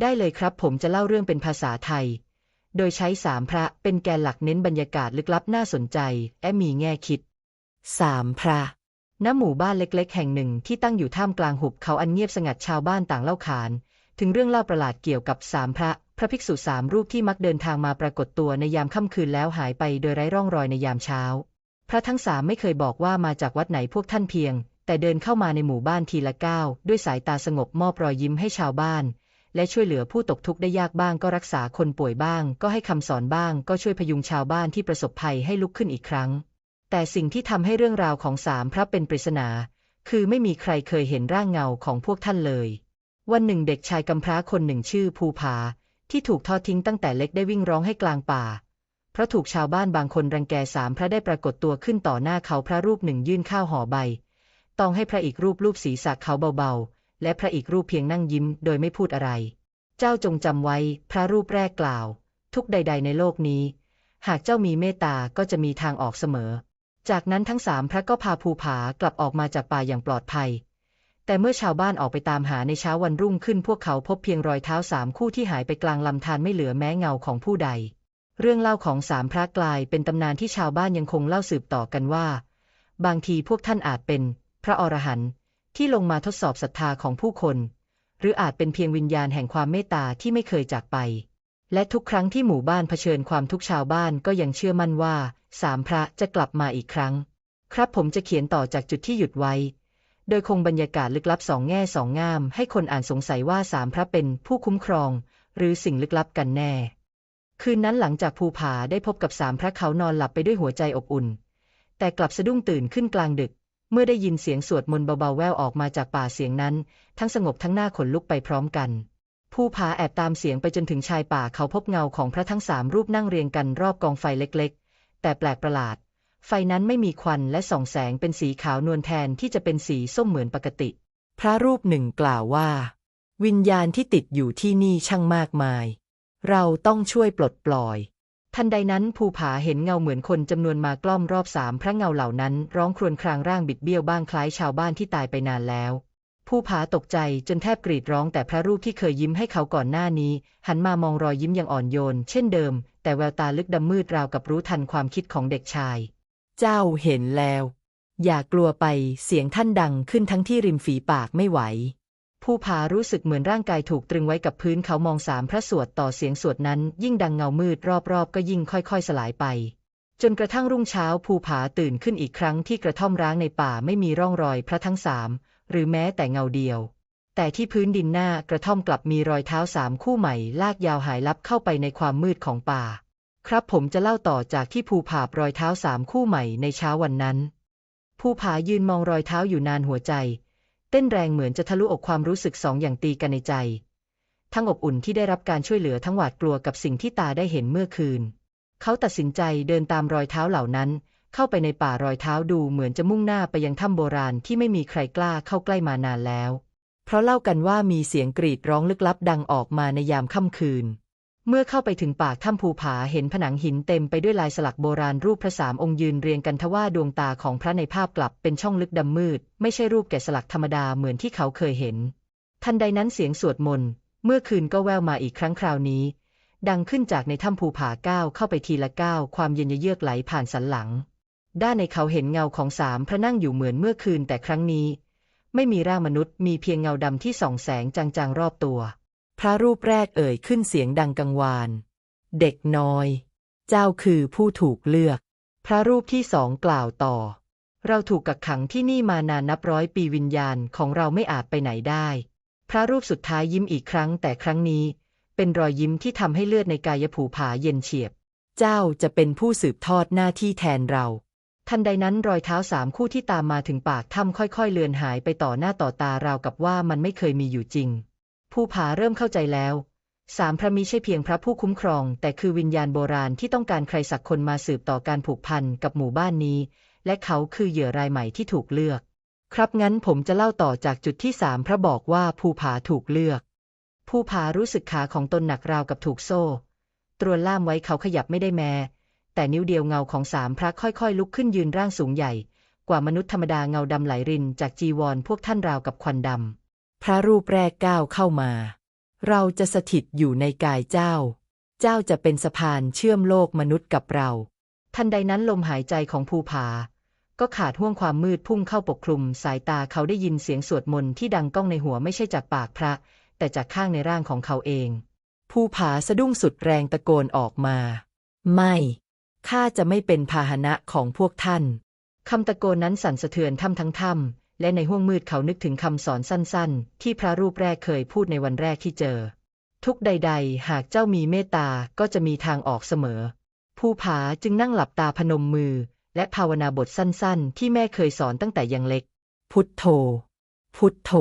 ได้เลยครับผมจะเล่าเรื่องเป็นภาษาไทย โดยใช้สามพระเป็นแกนหลักเน้นบรรยากาศลึกลับน่าสนใจ และมีแง่คิดสามพระณหมู่บ้านเล็ก ๆ แห่งหนึ่งที่ตั้งอยู่ท่ามกลางหุบเขาอันเงียบสงัดชาวบ้านต่างเล่าขาน ถึงเรื่องเล่าประหลาดเกี่ยวกับสามพระ พระภิกษุสามรูปที่มักเดินทางมาปรากฏตัวในยามค่ำคืนแล้วหายไปโดยไร้ร่องรอยในยามเช้า พระทั้งสามไม่เคยบอกว่ามาจากวัดไหนพวกท่านเพียง แต่เดินเข้ามาในหมู่บ้านทีละก้าวด้วยสายตาสงบมอบรอยยิ้มให้ชาวบ้าน และช่วยเหลือผู้ตกทุกข์ได้ยากบ้างก็รักษาคนป่วยบ้าง ก็ให้คำสอนบ้าง ก็ช่วยพยุงชาวบ้านที่ประสบภัยให้ลุกขึ้นอีกครั้ง แต่สิ่งที่ทำให้เรื่องราวของสามพระเป็นปริศนา คือไม่มีใครเคยเห็นร่างเงาของพวกท่านเลย วันหนึ่งเด็กชายกำพร้าคนหนึ่งชื่อภูผา ที่ถูกทอดทิ้งตั้งแต่เล็กได้วิ่งร้องให้กลางป่า เพราะถูกชาวบ้านบางคนรังแกสามพระได้ปรากฏตัวขึ้นต่อหน้าเขาพระรูปหนึ่งยื่นข้าวห่อใบ ต้องให้พระอีกรูปรูปศีรษะเขาเบาๆ และพระอีกรูปเพียงนั่งยิ้มโดยไม่พูดอะไร เจ้าจงจำไว้ พระรูปแรกกล่าว ทุกใด ๆ ในโลกนี้ หากเจ้ามีเมตตาก็จะมีทางออกเสมอ จากนั้นทั้งสามพระก็พาภูผากลับออกมาจากป่าอย่างปลอดภัย แต่เมื่อชาวบ้านออกไปตามหาในเช้าวันรุ่งขึ้นพวกเขาพบเพียงรอยเท้าสามคู่ที่หายไปกลางลำธารไม่เหลือแม้เงาของผู้ใด เรื่องเล่าของสามพระกลายเป็นตำนานที่ชาวบ้านยังคงเล่าสืบต่อกันว่า บางทีพวกท่านอาจเป็น พระอรหันต์ ที่ลงมาทดสอบศรัทธาของผู้คน หรืออาจเป็นเพียงวิญญาณแห่งความเมตตาที่ไม่เคยจากไป และทุกครั้งที่หมู่บ้านเผชิญความทุกข์ชาวบ้านก็ยังเชื่อมั่นว่า สามพระจะกลับมาอีกครั้ง ครับผมจะเขียนต่อจากจุดที่หยุดไว้ โดยคงบรรยากาศลึกลับสองแง่สองงาม ให้คนอ่านสงสัยว่าสามพระเป็นผู้คุ้มครอง หรือสิ่งลึกลับกันแน่ คืนนั้นหลังจากภูผาได้พบกับสามพระเขานอนหลับไปด้วยหัวใจอบอุ่น แต่กลับสะดุ้งตื่นขึ้นกลางดึก เมื่อได้ยินเสียงสวดมนต์เบาๆแว่วออกมาจากป่าเสียงนั้น ทั้งสงบทั้งหน้าขนลุกไปพร้อมกันภูผาแอบตามเสียงไปจนถึงชายป่าเขาพบเงาของพระทั้งสามรูปนั่งเรียงกันรอบกองไฟเล็กๆ แต่แปลกประหลาด ไฟนั้นไม่มีควันและส่องแสงเป็นสีขาวนวลแทนที่จะเป็นสีส้มเหมือนปกติ พระรูปหนึ่งกล่าวว่า วิญญาณที่ติดอยู่ที่นี่ช่างมากมาย เราต้องช่วยปลดปล่อย ทันใดนั้นภูผาเห็นเงาเหมือนคนจำนวนมากล้อมรอบสามพระเงาเหล่านั้น ร้องครวญครางร่างบิดเบี้ยวบ้างคล้ายชาวบ้านที่ตายไปนานแล้วภูผาตกใจจนแทบกรีดร้องแต่พระรูปที่เคยยิ้มให้เขาก่อนหน้านี้ หันมามองรอยยิ้มอย่างอ่อนโยน เช่นเดิม แต่แววตาลึกดำมืดราวกับรู้ทันความคิดของเด็กชาย เจ้าเห็นแล้ว อย่ากลัวไปเสียงท่านดังขึ้นทั้งที่ริมฝีปากไม่ไหว ภูผารู้สึกเหมือนร่างกายถูกตรึงไว้กับพื้นเขามองสามพระสวดต่อเสียงสวดนั้น ยิ่งดังเงามืดรอบๆ ก็ยิ่งค่อยๆ สลายไป จนกระทั่งรุ่งเช้าภูผาตื่นขึ้นอีกครั้งที่กระท่อมร้างในป่าไม่มีร่องรอยพระทั้งสามหรือแม้แต่เงาเดียว แต่ที่พื้นดินหน้ากระท่อมกลับมีรอยเท้าสามคู่ใหม่ ลากยาวหายลับเข้าไปในความมืดของป่า ครับผมจะเล่าต่อจากที่ภูผารอยเท้าสามคู่ใหม่ในเช้าวันนั้นภูผายืนมองรอยเท้าอยู่นานหัวใจ เต้นแรงเหมือนจะทะลุอกความรู้สึกสองอย่างตีกันในใจ ทั้งอบอุ่นที่ได้รับการช่วยเหลือทั้งหวาดกลัวกับสิ่งที่ตาได้เห็นเมื่อคืน เขาตัดสินใจเดินตามรอยเท้าเหล่านั้น เข้าไปในป่ารอยเท้าดูเหมือนจะมุ่งหน้าไปยังถ้ำโบราณที่ไม่มีใครกล้าเข้าใกล้มานานแล้ว เพราะเล่ากันว่ามีเสียงกรีดร้องลึกลับดังออกมาในยามค่ำคืน เมื่อเข้าไปถึงปากถ้ำภูผาเห็นผนังหินเต็มไปด้วยลายสลักโบราณรูปพระสามองค์ยืนเรียงกันทว่าดวงตาของพระในภาพกลับเป็นช่องลึกดำมืด ไม่ใช่รูปแกะสลักธรรมดาเหมือนที่เขาเคยเห็น ทันใดนั้นเสียงสวดมนต์เมื่อคืนก็แววมาอีกครั้งคราวนี้ ดังขึ้นจากในถ้ำภูผาก้าวเข้าไปทีละก้าวความเย็นเยือกไหลผ่านสันหลัง ด้านในเขาเห็นเงาของสามพระนั่งอยู่เหมือนเมื่อคืนแต่ครั้งนี้ ไม่มีร่างมนุษย์มีเพียงเงาดำที่ส่องแสงจางๆรอบตัว พระรูปแรกเอ่ยขึ้นเสียงดังกังวาน เด็กน้อย เจ้าคือผู้ถูกเลือก พระรูปที่สองกล่าวต่อ เราถูกกักขังที่นี่มานานนับร้อยปีวิญญาณของเราไม่อาจไปไหนได้ พระรูปสุดท้ายยิ้มอีกครั้งแต่ครั้งนี้ เป็นรอยยิ้มที่ทำให้เลือดในกายผูผาเย็นเฉียบ เจ้าจะเป็นผู้สืบทอดหน้าที่แทนเราทันใดนั้นรอยเท้าสามคู่ที่ตามมาถึงปากถ้ำค่อยๆ เลือนหายไปต่อหน้าต่อตาราวกับว่ามันไม่เคยมีอยู่จริง ภูผาเริ่มเข้าใจแล้วสามพระมิใช่เพียงพระผู้คุ้มครอง แต่คือวิญญาณโบราณที่ต้องการใครสักคนมาสืบต่อการผูกพันกับหมู่บ้านนี้ และเขาคือเหยื่อรายใหม่ที่ถูกเลือก ครับงั้นผมจะเล่าต่อจากจุดที่สามพระบอกว่าภูผาถูกเลือก ภูผารู้สึกขาของตนหนักราวกับถูกโซ่ ตรวนล่ามไว้เขาขยับไม่ได้แม้ แต่นิ้วเดียวเงาของสามพระค่อยๆ ลุกขึ้นยืนร่างสูงใหญ่ กว่ามนุษย์ธรรมดาเงาดำไหลรินจากจีวรพวกท่านราวกับควันดำ พระรูปแรกก้าวเข้ามา เราจะสถิตอยู่ในกายเจ้า เจ้าจะเป็นสะพานเชื่อมโลกมนุษย์กับเรา ทันใดนั้นลมหายใจของภูผา ก็ขาดห่วงความมืดพุ่งเข้าปกคลุม สายตาเขาได้ยินเสียงสวดมนต์ที่ดังก้องในหัวไม่ใช่จากปากพระ แต่จากข้างในร่างของเขาเอง ภูผาสะดุ้งสุดแรงตะโกนออกมา ไม่ข้าจะไม่เป็นพาหนะของพวกท่านคำตะโกนนั้นสั่นสะเทือนถ้ำทั้งถ้ำ และในห้วงมืดเขานึกถึงคำสอนสั้นๆ ที่พระรูปแรกเคยพูดในวันแรกที่เจอ ทุกใด ๆ หากเจ้ามีเมตตาก็จะมีทางออกเสมอภูผาจึงนั่งหลับตาพนมมือ และภาวนาบทสั้นๆ ที่แม่เคยสอนตั้งแต่ยังเล็ก พุทโธ พุทโธ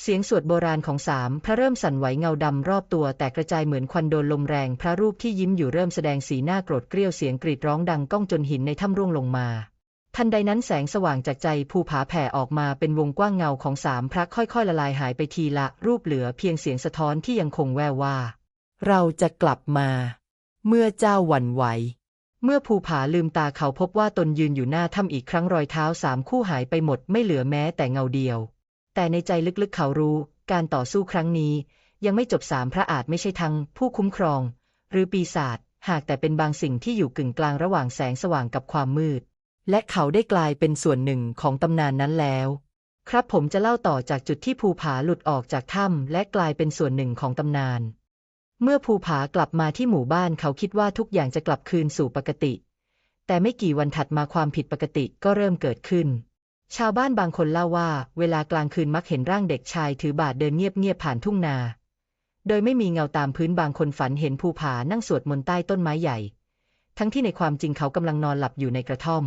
เสียงสวดโบราณของสามพระเริ่มสั่นไหวเงาดำรอบตัวแตกกระจายเหมือนควันโดนลมแรง พระรูปที่ยิ้มอยู่เริ่มแสดงสีหน้าโกรธเกรี้ยวเสียงกรีดร้องดังก้องจนหินในถ้ำร่วงลงมา ทันใดนั้นแสงสว่างจากใจภูผาแผ่ออกมาเป็นวงกว้างเงาของสามพระค่อยๆ ละลายหายไปทีละรูปเหลือเพียงเสียงสะท้อนที่ยังคงแววว่า เราจะกลับมา เมื่อเจ้าหวั่นไหว เมื่อภูผาลืมตาเขาพบว่าตนยืนอยู่หน้าถ้ำอีกครั้งรอยเท้าสามคู่หายไปหมดไม่เหลือแม้แต่เงาเดียว แต่ในใจลึกๆเขารู้ การต่อสู้ครั้งนี้ ยังไม่จบสามพระอาจไม่ใช่ทั้งผู้คุ้มครอง หรือปีศาจหากแต่เป็นบางสิ่งที่อยู่กึ่งกลางระหว่างแสงสว่างกับความมืด และเขาได้กลายเป็นส่วนหนึ่งของตำนานนั้นแล้ว ครับผมจะเล่าต่อจากจุดที่ภูผาหลุดออกจากถ้ำและกลายเป็นส่วนหนึ่งของตำนาน เมื่อภูผากลับมาที่หมู่บ้านเขาคิดว่าทุกอย่างจะกลับคืนสู่ปกติ แต่ไม่กี่วันถัดมาความผิดปกติก็เริ่มเกิดขึ้น ชาวบ้านบางคนเล่าว่า เวลากลางคืนมักเห็นร่างเด็กชายถือบาทเดินเงียบๆผ่านทุ่งนา โดยไม่มีเงาตามพื้นบางคนฝันเห็นภูผานั่งสวดมนต์ใต้ต้นไม้ใหญ่ ทั้งที่ในความจริงเขากำลังนอนหลับอยู่ในกระท่อม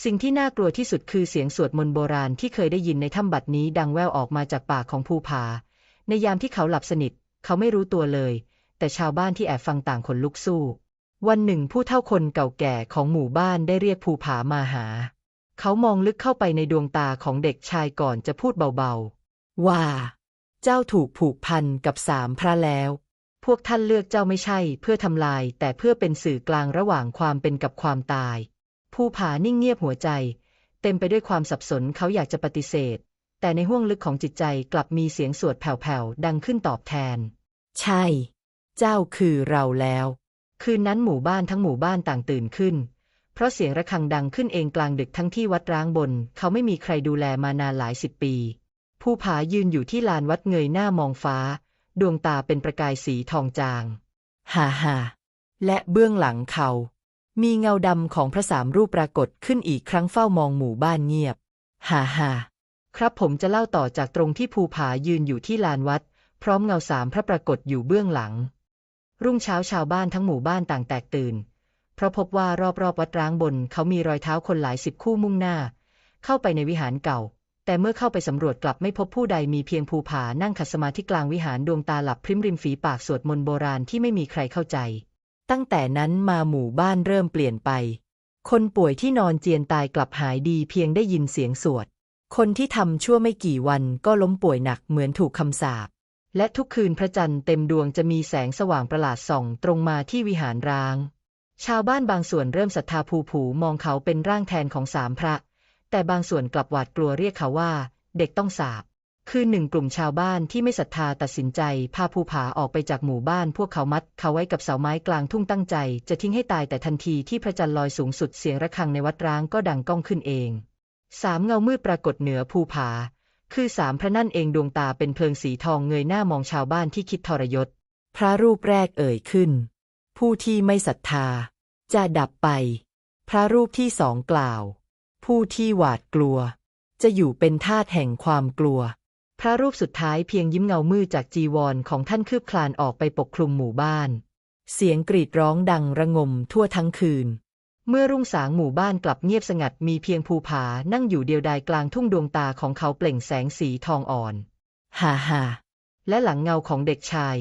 สิ่งที่น่ากลัวที่สุดคือเสียงสวดมนต์โบราณที่เคยได้ยินในถ้ำบัดนี้ดังแว่วออกมาจากปากของภูผา ในยามที่เขาหลับสนิท เขาไม่รู้ตัวเลย แต่ชาวบ้านที่แอบฟังต่างคนลุกสู้ วันหนึ่งผู้เฒ่าคนเก่าแก่ของหมู่บ้านได้เรียกภูผามาหา เขามองลึกเข้าไปในดวงตาของเด็กชายก่อนจะพูดเบาๆ ว่า เจ้าถูกผูกพันกับสามพระแล้ว พวกท่านเลือกเจ้าไม่ใช่ เพื่อทำลาย แต่เพื่อเป็นสื่อกลางระหว่างความเป็นกับความตาย ภูผานิ่งเงียบหัวใจ เต็มไปด้วยความสับสนเขาอยากจะปฏิเสธ แต่ในห้วงลึกของจิตใจกลับมีเสียงสวดแผ่วๆดังขึ้นตอบแทน ใช่ เจ้าคือเราแล้ว คืนนั้นหมู่บ้านทั้งหมู่บ้านต่างตื่นขึ้น เพราะเสียงระฆังดังขึ้นเองกลางดึกทั้งที่วัดร้างบน เขาไม่มีใครดูแลมานานหลายสิบปีภูผายืนอยู่ที่ลานวัดเงยหน้ามองฟ้า ดวงตาเป็นประกายสีทองจาง ฮ่าฮ่าและเบื้องหลังเขา มีเงาดำของพระสามรูปปรากฏขึ้นอีกครั้งเฝ้ามองหมู่บ้านเงียบ ฮ่าฮ่าครับผมจะเล่าต่อจากตรงที่ภูผายืนอยู่ที่ลานวัด พร้อมเงาสามพระปรากฏอยู่เบื้องหลัง รุ่งเช้าชาวบ้านทั้งหมู่บ้านต่างแตกตื่น เพราะพบว่ารอบๆวัดร้างบนเขามีรอยเท้าคนหลายสิบคู่มุ่งหน้า เข้าไปในวิหารเก่า แต่เมื่อเข้าไปสำรวจกลับไม่พบผู้ใดมีเพียงภูผานั่งขัดสมาธิกลางวิหารดวงตาหลับพริมริมฝีปากสวดมนต์โบราณที่ไม่มีใครเข้าใจ ตั้งแต่นั้นมาหมู่บ้านเริ่มเปลี่ยนไป คนป่วยที่นอนเจียนตายกลับหายดีเพียงได้ยินเสียงสวด คนที่ทำชั่วไม่กี่วันก็ล้มป่วยหนักเหมือนถูกคำสาป และทุกคืนพระจันทร์เต็มดวงจะมีแสงสว่างประหลาดส่องตรงมาที่วิหารร้าง ชาวบ้านบางส่วนเริ่มศรัทธาภูผูมองเขาเป็นร่างแทนของสามพระ แต่บางส่วนกลับหวาดกลัวเรียกเขาว่า เด็กต้องสาบ คือหนึ่งกลุ่มชาวบ้านที่ไม่ศรัทธาตัดสินใจ พาภูผาออกไปจากหมู่บ้านพวกเขามัด เขาไว้กับเสาไม้กลางทุ่งตั้งใจ จะทิ้งให้ตายแต่ทันทีที่พระจันทร์ลอยสูงสุดเสียงระฆังในวัดร้างก็ดังก้องขึ้นเองสามเงามืดปรากฏเหนือภูผา คือสามพระนั่นเองดวงตาเป็นเพลิงสีทองเงยหน้ามองชาวบ้านที่คิดทรยศ พระรูปแรกเอ่ยขึ้น ผู้ที่ไม่ศรัทธา จะดับไป พระรูปที่สองกล่าว ผู้ที่หวาดกลัว จะอยู่เป็นทาสแห่งความกลัว พระรูปสุดท้ายเพียงยิ้มเงามืดจากจีวรของท่านคืบคลานออกไปปกคลุมหมู่บ้าน เสียงกรีดร้องดังระงมทั่วทั้งคืน เมื่อรุ่งสางหมู่บ้านกลับเงียบสงัดมีเพียงภูผานั่งอยู่เดียวดายกลางทุ่งดวงตาของเขาเปล่งแสงสีทองอ่อน ฮ่าฮ่าและหลังเงาของเด็กชาย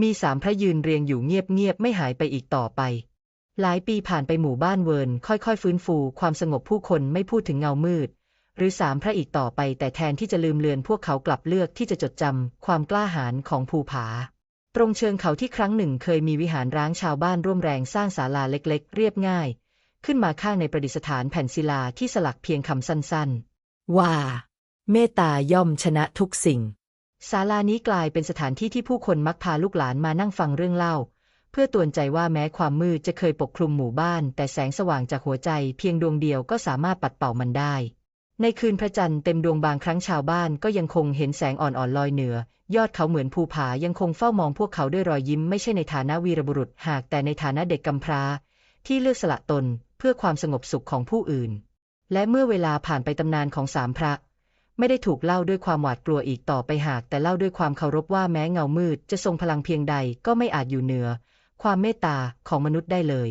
มีสามพระยืนเรียงอยู่เงียบๆไม่หายไปอีกต่อไป หลายปีผ่านไปหมู่บ้านเวิร์นค่อยๆ ฟื้นฟูความสงบผู้คนไม่พูดถึงเงามืด หรือสามพระอีกต่อไป แต่แทนที่จะลืมเลือนพวกเขากลับเลือกที่จะจดจำความกล้าหาญของภูผา ตรงเชิงเขาที่ครั้งหนึ่งเคยมีวิหารร้างชาวบ้านร่วมแรงสร้างศาลาเล็กๆ เรียบง่าย ขึ้นมาข้างในประดิษฐานแผ่นศิลาที่สลักเพียงคำสั้นๆ ว่า เมตตาย่อมชนะทุกสิ่งศาลานี้กลายเป็นสถานที่ที่ผู้คนมักพาลูกหลานมานั่งฟังเรื่องเล่า เพื่อเตือนใจว่าแม้ความมืดจะเคยปกคลุมหมู่บ้าน แต่แสงสว่างจากหัวใจเพียงดวงเดียวก็สามารถปัดเป่ามันได้ ในคืนพระจันทร์เต็มดวงบางครั้งชาวบ้านก็ยังคงเห็นแสงอ่อนๆลอยเหนือ ยอดเขาเหมือนภูผายังคงเฝ้ามองพวกเขาด้วยรอยยิ้มไม่ใช่ในฐานะวีรบุรุษหากแต่ในฐานะเด็กกำพร้า ที่เลือกสละตนเพื่อความสงบสุขของผู้อื่น และเมื่อเวลาผ่านไปตำนานของสามพระ ไม่ได้ถูกเล่าด้วยความหวาดกลัวอีกต่อไปหาก แต่เล่าด้วยความเคารพว่าแม้เงามืดจะทรงพลังเพียงใดก็ไม่อาจอยู่เหนือ ความเมตตาของมนุษย์ได้เลย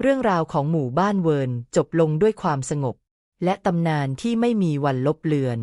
เรื่องราวของหมู่บ้านเวิร์นจบลงด้วยความสงบ และตำนานที่ไม่มีวันลบเลือน